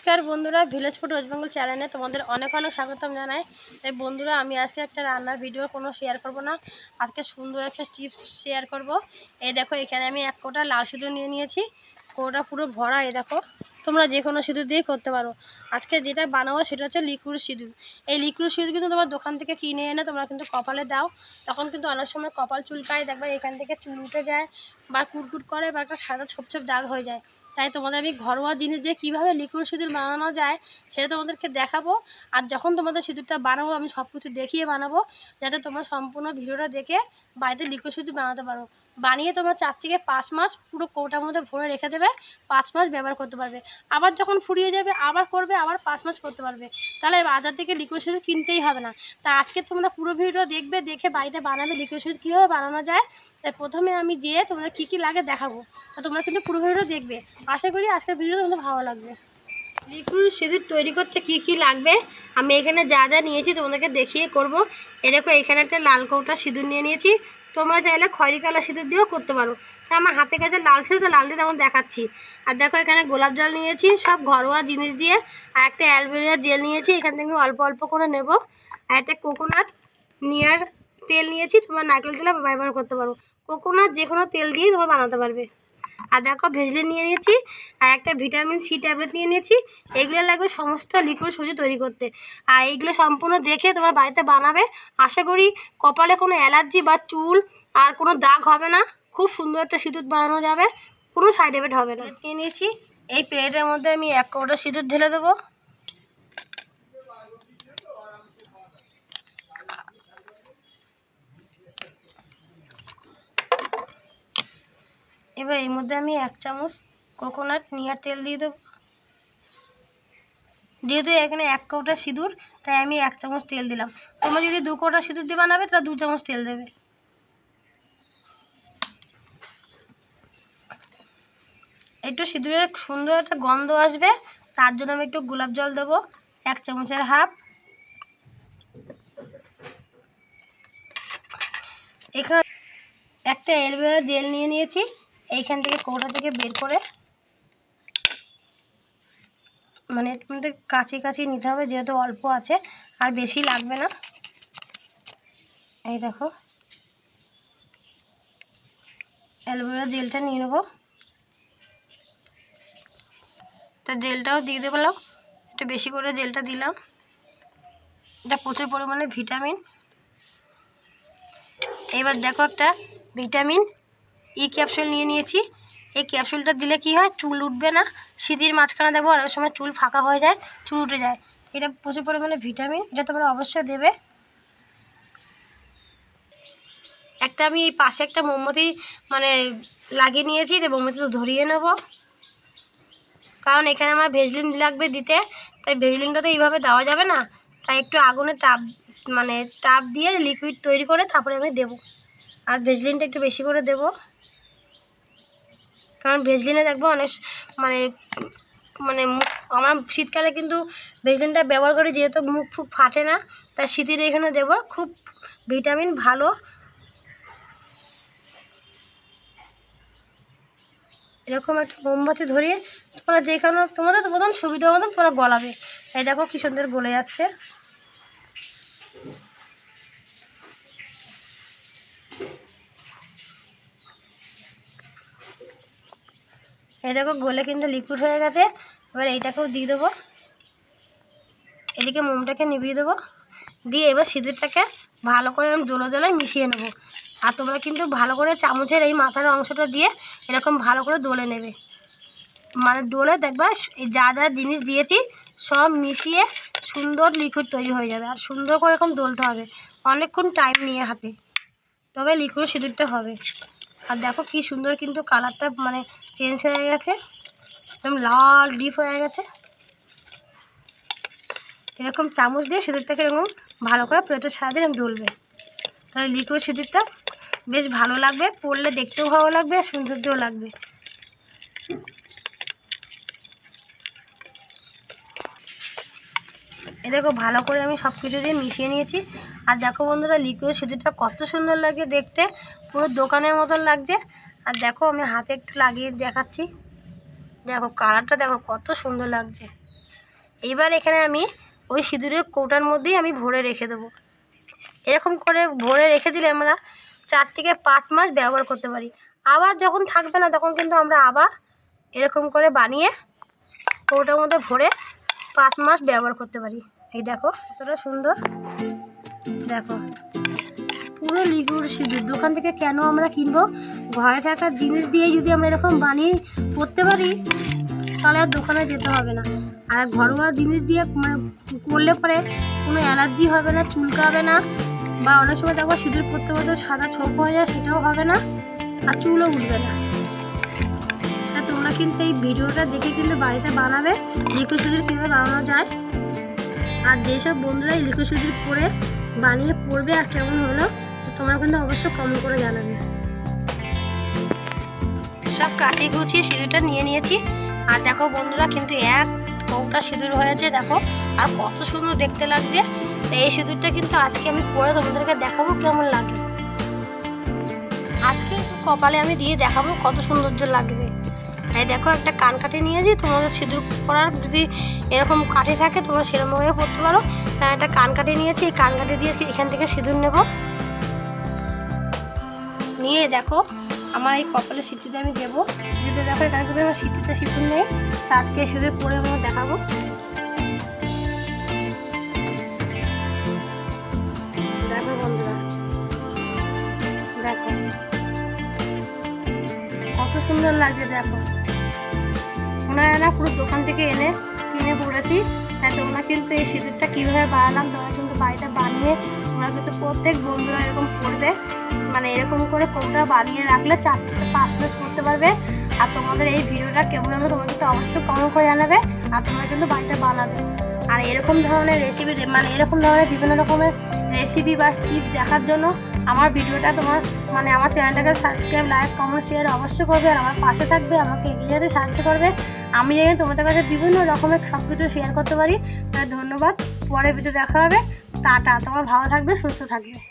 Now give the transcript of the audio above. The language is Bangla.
নমস্কার বন্ধুরা ভিলেজ ফুড ওয়েস্ট বেঙ্গল চ্যানেলে তোমাদের অনেক অনেক স্বাগতম জানাই। তাই বন্ধুরা, আমি আজকে একটা রান্নার ভিডিও কোনো শেয়ার করব না। আজকে সুন্দর একটা টিপস শেয়ার করব। এই দেখো, এখানে আমি এক কোটা লাল সিঁদুর নিয়ে নিয়েছি। কোটা পুরো ভরা, এই দেখো। তোমরা যে কোনো সিঁদুর দিয়েই করতে পারো। আজকে যেটা বানাবো সেটা হচ্ছে লিকুইড সিঁদুর। এই লিকুইড সিঁদুর কিন্তু তোমার দোকান থেকে কিনে এনে তোমরা কিন্তু কপালে দাও। তখন কিন্তু অনেক সময় কপাল চুলকায়, দেখবে এখান থেকে চুল উঠে যায় বা কুটকুট করে বা একটা সাদা ছোপ ছোপ দাগ হয়ে যায়। তাই তোমাদের আমি ঘরোয়া জিনিস দিয়ে কীভাবে লিকুইড সিঁদুর বানানো যায় সেটা তোমাদেরকে দেখাবো। আর যখন তোমাদের সিঁদুরটা বানাবো, আমি সব কিছু দেখিয়ে বানাবো, যাতে তোমরা সম্পূর্ণ ভিডিওটা দেখে বাড়িতে লিকুইড সিঁদুর বানাতে পারো। বানিয়ে তোমরা চার থেকে পাঁচ মাস পুরো কৌটার মধ্যে ভরে রেখে দেবে, পাঁচ মাস ব্যবহার করতে পারবে। আবার যখন ফুরিয়ে যাবে, আবার করবে, আবার পাঁচ মাস করতে পারবে। তাহলে বাজার থেকে লিকুইড সিঁদুর কিনতেই হবে না। তা আজকে তোমরা পুরো ভিডিও দেখবে, দেখে বাড়িতে বানাবে লিকুইড সিঁদুর কীভাবে বানানো যায় তাই প্রথমে আমি যেয়ে তোমাদের কী কী লাগে দেখাবো। তা তোমরা কিন্তু পুরো ভিডিও দেখবে। আশা করি আজকের ভিডিও তোমাদের ভালো লাগবে। লিকুইড সিঁদুর তৈরি করতে কি কি লাগবে? আমি এখানে যা যা নিয়েছি তোমাদেরকে দেখিয়ে করব। এরকম এখানে একটা লাল কৌটা সিঁদুর নিয়ে নিয়েছি। তোমরা চাইলে খয়রি কালার সিঁদুর দিয়েও করতে পারো। তা আমার হাতে কাছে লাল ছিল, তো লাল দিয়ে তেমন দেখাচ্ছি। আর দেখো, এখানে গোলাপ জল নিয়েছি, সব ঘরোয়া জিনিস দিয়ে। আর একটা অ্যালবেরিয়া জেল নিয়েছি, এখান থেকে অল্প অল্প করে নেব। আর একটা কোকোনাট নিয়ার তেল নিয়েছি, তোমরা নারকেল তেলে ব্যবহার করতে পারো। কোকোনাট যে কোনো তেল দিয়েই তোমরা বানাতে পারবে। আর দেখো ভেজলিন নিয়ে নিয়েছি, আর একটা ভিটামিন সি ট্যাবলেট নিয়ে নিয়েছি। এগুলো লাগবে সমস্ত লিকুইড সুজি তৈরি করতে। আর এইগুলো সম্পূর্ণ দেখে তোমার বাড়িতে বানাবে। আশা করি কপালে কোনো অ্যালার্জি বা চুল আর কোনো দাগ হবে না। খুব সুন্দর একটা সিঁদুর বানানো যাবে। কোনো সাইড এফেক্ট হবে না। নিয়ে নিয়েছি। এই প্লেটের মধ্যে আমি এক কৌটা সিঁদুর ঢেলে দেবো। এবার এর মধ্যে আমি এক চামচ কোকোনাট নিয়ার তেল দিয়ে দেবো। যেহেতু এখানে এক কৌটা সিঁদুর, তাই আমি এক চামচ তেল দিলাম। তোমরা যদি দু কৌটা সিঁদুর দিয়ে বানাবে, তাহলে দু চামচ তেল দেবে। একটু সিঁদুরের সুন্দর একটা গন্ধ আসবে, তার জন্য আমি একটু গোলাপ জল দেবো, এক চামচের হাফ। এখানে একটা এলভেরা জেল নিয়ে নিয়েছি। এইখান থেকে কৌটা থেকে বের করে মানে এর মধ্যে কাছে কাছে নিতে হবে, যেহেতু অল্প আছে, আর বেশি লাগবে না। এই দেখো। অ্যালোভেরা জেলটা নিয়ে নেব। তা জেলটাও দিয়ে দেবো একটু বেশি করে জেলটা দিলাম। এটা প্রচুর পরিমাণে ভিটামিন। এবার দেখো একটা ভিটামিন ই ক্যাপসুল নিয়ে নিয়েছি। এই ক্যাপসুলটা দিলে কি হয়? চুল উঠবে না। শীতের মাঝখানে দেবো অনেক সময় চুল ফাঁকা হয়ে যায়, চুল উঠে যায়। এটা প্রচুর পরিমাণে ভিটামিন এটা তোমরা অবশ্যই দেবে। একটা আমি এই পাশে একটা মোমবাতি মানে লাগিয়ে নিয়েছি মোমবাতিটা ধরিয়ে নেব। কারণ এখানে আমার ভেজলিন লাগবে দিতে, তাই ভেজলিনটা তো এইভাবে দেওয়া যাবে না। তাই একটু আগুনে টাপ মানে টাপ দিয়ে লিকুইড তৈরি করে তারপরে আমি দেবো। আর ভেজলিনটা একটু বেশি করে দেবো। কারণ ভেজলিনে দেখব অনেক মানে মানে আমরা শীতকালে কিন্তু ভেজলিনটা ব্যবহার করি যেহেতু মুখ ফুক ফাটে না, তাই শীতের এখানে দেবো। খুব ভিটামিন ভালো। এরকম একটা মোমবাতি ধরিয়ে তোমরা যেখানে তোমাদের তো প্রথম সুবিধা মতন তোমরা গলাবে। এই দেখো কি সুন্দর গলে যাচ্ছে। এই দেখো গলে কিন্তু লিকুইড হয়ে গেছে। এবার এইটাকেও দিয়ে দেবো। এদিকে মোমটাকে নিভিয়ে দেবো। দিয়ে এবার সিঁদুরটাকে ভালো করে আমি দোলো দোলায় মিশিয়ে নেব। আর তোমরা কিন্তু ভালো করে চামচের এই মাথার অংশটা দিয়ে এরকম ভালো করে দোলে নেবে। মানে ডোলে দেখবা যা যা জিনিস দিয়েছি, সব মিশিয়ে সুন্দর লিকুইড তৈরি হয়ে যাবে। আর সুন্দর করে এরকম দোলতে হবে। অনেকক্ষণ টাইম নিয়ে হাতে। তবে লিকুইড সিঁদুরটা হবে। আর দেখো কি সুন্দর কিন্তু কালারটা মানে চেঞ্জ হয়ে গেছে। একদম লাল ডিপ হয়ে গেছে। এরকম চামচ দিয়ে সিঁদুরটাকে এরকম ভালো করে প্লেটের সাহায্যে এরকম দুলবে। তাহলে লিকুইড সিঁদুরটা বেশ ভালো লাগবে পরলে দেখতেও ভালো লাগবে, আর সৌন্দর্যও লাগবে। এ দেখো ভালো করে আমি সব কিছু দিয়ে মিশিয়ে নিয়েছি। আর দেখো বন্ধুরা লিকুইড সিঁদুরটা কত সুন্দর লাগে দেখতে। পুরো দোকানের মতন লাগছে। আর দেখো আমি হাতে একটু লাগিয়ে দেখাচ্ছি। দেখো কালারটা দেখো কত সুন্দর লাগছে। এইবার এখানে আমি ওই সিঁদুরের কৌটার মধ্যেই আমি ভরে রেখে দেবো। এরকম করে ভরে রেখে দিলে আমরা চার থেকে পাঁচ মাস ব্যবহার করতে পারি। আবার যখন থাকবে না তখন কিন্তু আমরা আবার এরকম করে বানিয়ে কৌটার মধ্যে ভরে পাঁচ মাস ব্যবহার করতে পারি। এই দেখো কতটা সুন্দর। দেখো। পুরো লিকুইড সিঁদুর। দোকান থেকে কেন আমরা কিনবো? ঘরে থাকা জিনিস দিয়ে যদি আমরা এরকম বানিয়ে করতে পারি, তাহলে আর দোকানে যেতে হবে না। আর ঘরোয়া জিনিস দিয়ে মানে করলে পরে কোনো অ্যালার্জি হবে না, চুলকাবে না, বা অনেক সময় দেখো সিঁদুর পরতে পরতে সাদা ছোপ হয়ে যায়, সেটাও হবে না, আর চুলও উঠবে না। তোমরা কিন্তু এই ভিডিওটা দেখে কিন্তু বাড়িতে বানাবে লিকুইড সিঁদুর কীভাবে বানানো যায়। আর যেসব বন্ধুরা লিকুইড সিঁদুর পরে বানিয়ে পড়বে আর কেমন হলো তোমরা কিন্তু অবশ্যই কমেন্ট করে জানাবে। সব কাচি গুছিয়ে সিঁদুরটা নিয়ে নিয়েছি। আর দেখো বন্ধুরা, কিন্তু এক কৌটা সিঁদুর হয়েছে, দেখো। আর কত সুন্দর দেখতে লাগছে। এই সিঁদুরটা কিন্তু আজকে আমি পরে তোমাদেরকে দেখাবো কেমন লাগে। আজকে কপালে আমি দিয়ে দেখাবো কত সৌন্দর্য লাগবে। এই দেখো, একটা কান কাঠি নিয়েছি। তোমাদের সিঁদুর পরার যদি এরকম কাঠি থাকে, তোমরা সেরকমভাবে পরতে পারো। তাই একটা কান কাঠি নিয়েছি। এই কান কাঠি দিয়ে এখান থেকে সিঁদুর নেব। নিয়ে দেখো, আমার এই কপালের সিটিতে আমি দেবো। যদি দেখো, এখানে কিন্তু আমার সিটিতে সিঁদুর নেই। তা আজকে সিঁদুর পরে আমি দেখাবো। দেখো বন্ধুরা, দেখো। কত সুন্দর লাগছে, দেখো। হয় না পুরো দোকান থেকে এনে কিনে পড়েছি। তাই তোমরা কিন্তু এই সিঁদুরটা কীভাবে বানালাম, তোমরা কিন্তু বাড়িতে বানিয়ে তোমরা কিন্তু প্রত্যেক বন্ধুরা এরকম করবে। মানে এরকম করে কৌটা বানিয়ে রাখলে চার থেকে পাঁচ মাস করতে পারবে। আর তোমাদের এই ভিডিওটা কেমন হলো তোমরা কিন্তু অবশ্যই কমেন্ট করে জানাবে। আর তোমরা কিন্তু বাড়িতে বানাবে। আর এরকম ধরনের রেসিপি মানে এরকম ধরনের বিভিন্ন রকমের রেসিপি বা টিপস দেখার জন্য আমার ভিডিওটা তোমার মানে আমার চ্যানেলটাকে সাবস্ক্রাইব লাইক কমেন্ট শেয়ার অবশ্যই করবে। আর আমার পাশে থাকবে, আমাকে এগিয়ে যেতে সাহায্য করবে। আমি জানি তোমাদের কাছে বিভিন্ন রকমের সব কিছু শেয়ার করতে পারি। তাই ধন্যবাদ। পরে ভিডিও দেখা হবে। টাটা। তোমার ভালো থাকবে, সুস্থ থাকবে।